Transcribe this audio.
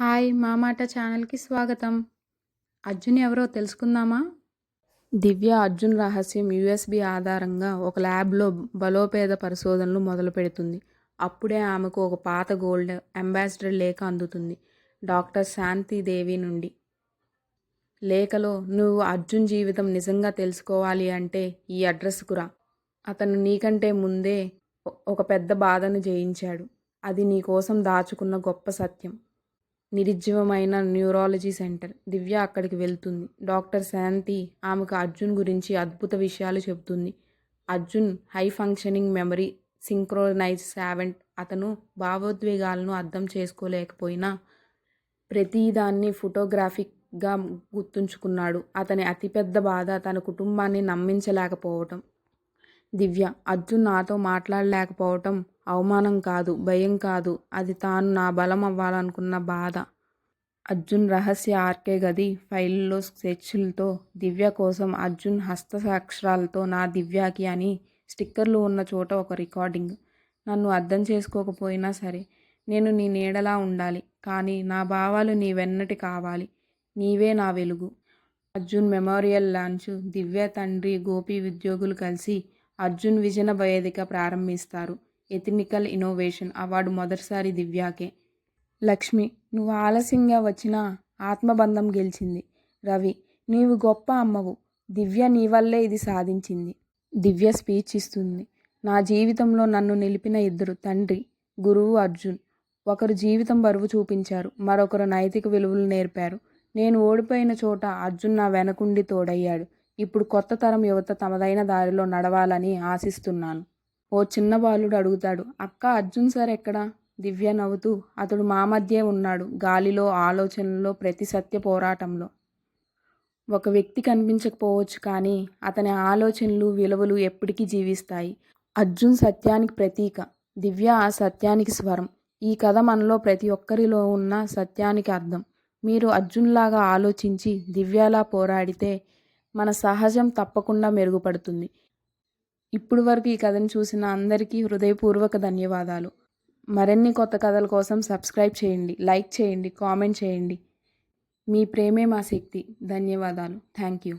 Hi మా మాట ఛానల్కి స్వాగతం. అర్జున్ ఎవరో తెలుసుకుందామా? దివ్య అర్జున్ రహస్యం యూఎస్బి ఆధారంగా ఒక ల్యాబ్లో బలోపేద పరిశోధనలు మొదలు పెడుతుంది. అప్పుడే ఆమెకు ఒక పాత గోల్డ్ అంబాసిడర్ లేఖ అందుతుంది. డాక్టర్ శాంతిదేవి నుండి. లేఖలో నువ్వు అర్జున్ జీవితం నిజంగా తెలుసుకోవాలి అంటే ఈ అడ్రస్కు రా. అతను నీకంటే ముందే ఒక పెద్ద బాధను జయించాడు. అది నీ కోసం దాచుకున్న గొప్ప సత్యం. నిరుజ్జీవమైన న్యూరాలజీ సెంటర్ దివ్య అక్కడికి వెళ్తుంది. డాక్టర్ శాంతి ఆమెకు అర్జున్ గురించి అద్భుత విషయాలు చెబుతుంది. Arjun high functioning memory synchronise savant. అతను భావోద్వేగాలను అర్థం చేసుకోలేకపోయినా ప్రతిదాన్ని ఫోటోగ్రాఫిక్గా గుర్తుంచుకున్నాడు. అతని అతిపెద్ద బాధ తన కుటుంబాన్ని నమ్మించలేకపోవటం. దివ్య అర్జున్ నాతో మాట్లాడలేకపోవటం అవమానం కాదు భయం కాదు. అది తాను నా బలం అవ్వాలనుకున్న బాధ. అర్జున్ రహస్య ఆర్కే గది ఫైల్లో స్కెచ్లతో దివ్య కోసం అర్జున్ హస్తసాక్షరాలతో నా దివ్యాకి అని స్టిక్కర్లు ఉన్న చోట ఒక రికార్డింగ్. నన్ను అర్థం చేసుకోకపోయినా సరే నేను నీ నీడలా ఉండాలి. కానీ నా భావాలు నీ వెన్నటి కావాలి. నీవే నా వెలుగు. అర్జున్ మెమోరియల్ లాంచ్ దివ్య తండ్రి గోపి ఉద్యోగులు కలిసి అర్జున్ విజన వేదిక ప్రారంభిస్తారు. ఎథనికల్ ఇన్నోవేషన్ అవార్డు మొదటిసారి దివ్యాకే. లక్ష్మి నువ్వు ఆలస్యంగా వచ్చిన ఆత్మబంధం గెలిచింది. రవి నీవు గొప్ప అమ్మవు. దివ్య నీ వల్లే ఇది సాధించింది. దివ్య స్పీచ్ ఇస్తుంది. నా జీవితంలో నన్ను నిలిపిన ఇద్దరు తండ్రి గురువు అర్జున్. ఒకరు జీవితం బరువు చూపించారు మరొకరు నైతిక విలువలు నేర్పారు. నేను ఓడిపోయిన చోట అర్జున్ నా వెనకుండి తోడయ్యాడు. ఇప్పుడు కొత్త తరం యువత తమదైన దారిలో నడవాలని ఆశిస్తున్నాను. ఓ చిన్న బాలుడు అడుగుతాడు అక్క అర్జున్ సార్ ఎక్కడా? దివ్య నవ్వుతూ అతడు మా మధ్యే ఉన్నాడు గాలిలో ఆలోచనలో ప్రతి సత్య పోరాటంలో. ఒక వ్యక్తి కనిపించకపోవచ్చు కానీ అతని ఆలోచనలు విలువలు ఎప్పటికీ జీవిస్తాయి. అర్జున్ సత్యానికి ప్రతీక దివ్య ఆ సత్యానికి స్వరం. ఈ కథ మనలో ప్రతి ఒక్కరిలో ఉన్న సత్యానికి అర్థం. మీరు అర్జున్లాగా ఆలోచించి దివ్యలా పోరాడితే మన సహజం తప్పకుండా మెరుగుపడుతుంది. ఇప్పుడు వరకు ఈ కథను చూసిన అందరికీ హృదయపూర్వక ధన్యవాదాలు. మరిన్ని కొత్త కథల కోసం సబ్స్క్రైబ్ చేయండి లైక్ చేయండి కామెంట్ చేయండి. మీ ప్రేమే మా శక్తి. ధన్యవాదాలు. Thank you.